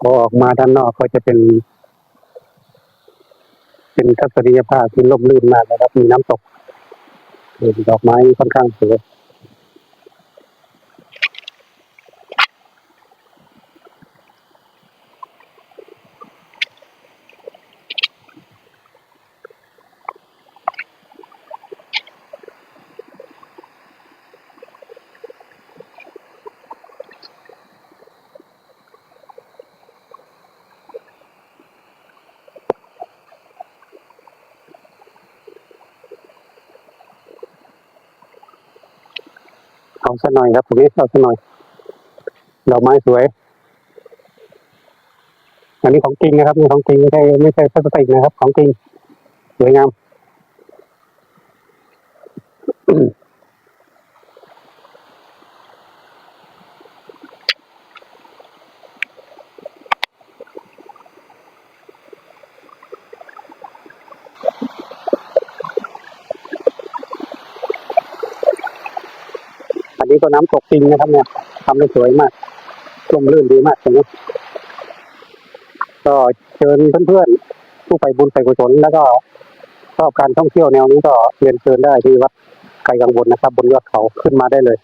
พอออกมาด้านนอกก็จะเป็น เป็นทัศนียภาพที่ร่มรื่นมากนะครับ มีน้ำตกเห็นดอกไม้ค่อนข้างสวย เอาสักหน่อยครับตรงนี้เอาสักหน่อยดอกไม้สวย อันนี้ของจริงนะครับนี่ของจริงไม่ใช่ไม่ใช่พลาสติกนะครับ ของจริงสวยงาม อั นี้ก็น้ำตกจริงนะครับเนี่ยทำได้สวยมากร่มรื่นดีมากตรงนี้ก็เชิญเพื่อนๆผู้ไปบุญไปกุศลแล้วก็ชอบการท่องเที่ยวแนวนี้ก็เรียนเชิญได้ที่วัดไกลกังวลนะครับ บนยอดเขาขึ้นมาได้เลย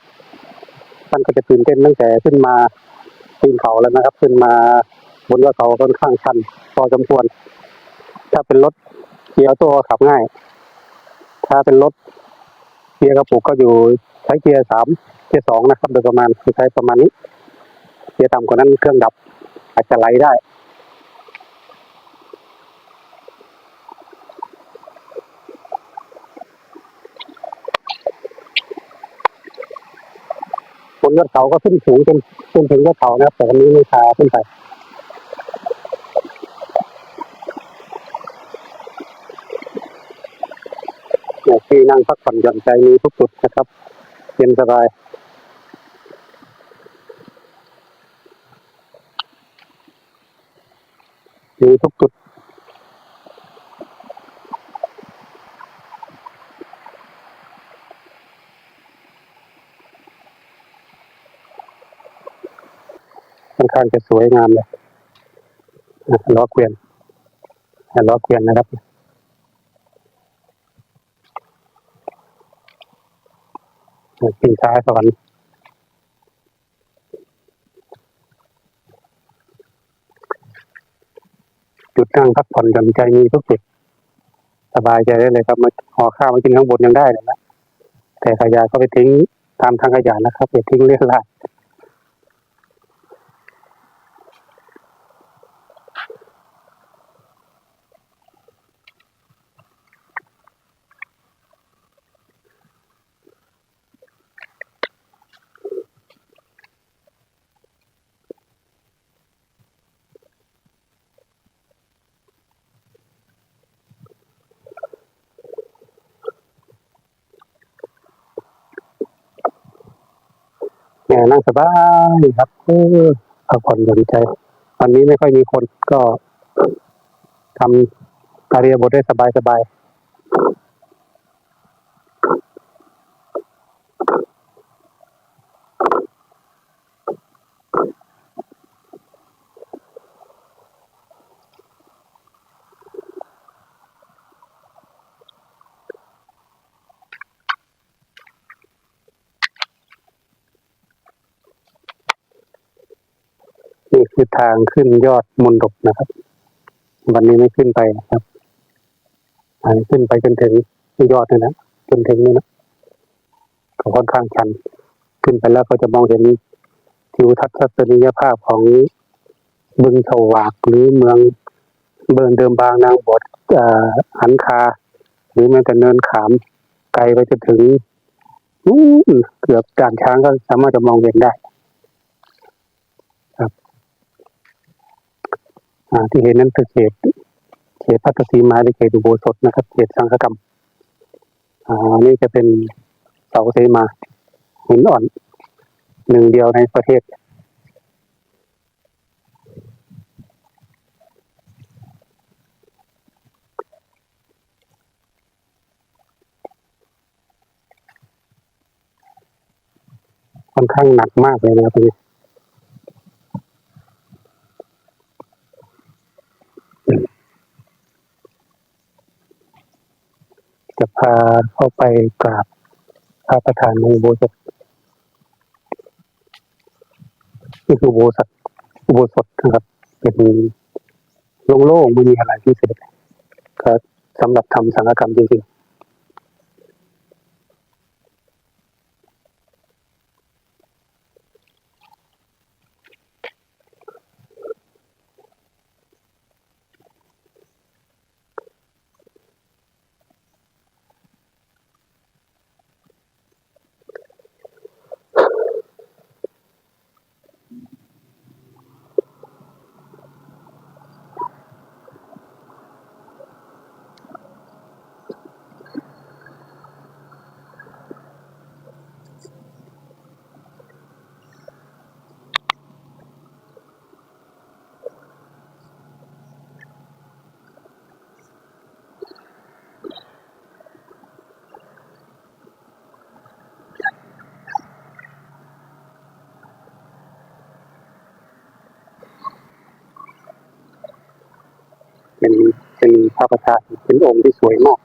ท่านก็จะตื่นเต้นตั้งแต่ขึ้นมาปีนเขาแล้วนะครับ ขึ้นมาบนยอดเขาค่อนข้างชันพอสมควร ถ้าเป็นรถเกียร์ออโตขับง่าย ถ้าเป็นรถเกียร์กระปุกก็อยู่ ใช้เกียร์สามเกียร์สองนะครับ โดยประมาณคือใช้ประมาณนี้ เกียร์ต่ำกว่านั้นเครื่องดับ อาจจะไหลได้บนยอดเขาก็ขึ้นสูงจนจนถึงยอดเขานะครับ แต่วันนี้ไม่พาขึ้นไปเนี่ยที่นั่งพักผ่อนหย่อนใจมีทุกจุดนะครับ ย็นสบายมีทุกจุดค่อนข้างจะสวยงามเลยล้อเกวียนล้อเกวียนนะครับ อะ ปีนซ้ายสวรรค์จุดนั่งพักผ่อนหย่อนใจมีทุกจุดสบายใจได้เลยครับมาห่อข้าวมากินข้างบนยังได้เลยนะแต่ขยะก็ไปทิ้งตามทางขยะนะครับอย่าทิ้งเรี่ยราด นั่งสบายครับเออพักผ่อนหย่อนใจ วันนี้ไม่ค่อยมีคนก็ทำอาเรียบทได้สบายสบาย นี่คือทางขึ้นยอดมนดบนะครับ วันนี้ไม่ขึ้นไปนะครับอันขึ้นไปจนถึงยอดเลยนะจนถึงนี่นะก็ค่อนข้างชัน ขึ้นไปแล้วก็จะมองเห็นทิวทัศนียภาพของบึงฉวากหรือเมืองเบิร์นเดิมบางนางบดอันคา หรือแม้แต่เนินขาม ไกลไปจนถึงเกือบด่านช้างก็สามารถจะมองเห็นได้ อ่า ที่เห็นนั้นคือเขตเขตพัทสีมาหรือเขตอุโบสถนะครับ เขตสังฆกรรมอ่านี่จะเป็นเสาเสมาหินอ่อนหนึ่งเดียวในประเทศค่อนข้างหนักมากเลยนะครับตรงนี้าเข้าไปกราบพระประธานในอุโบสถนี่คืออุโบสถอุโบสถนะครับเป็นโล่งๆไม่มีอะไรพิเศษครับสำหรับทำสังฆกรรมจริงๆ เป็นเป็นพระประธานเป็นองค์ที่สวยมาก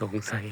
สงสัย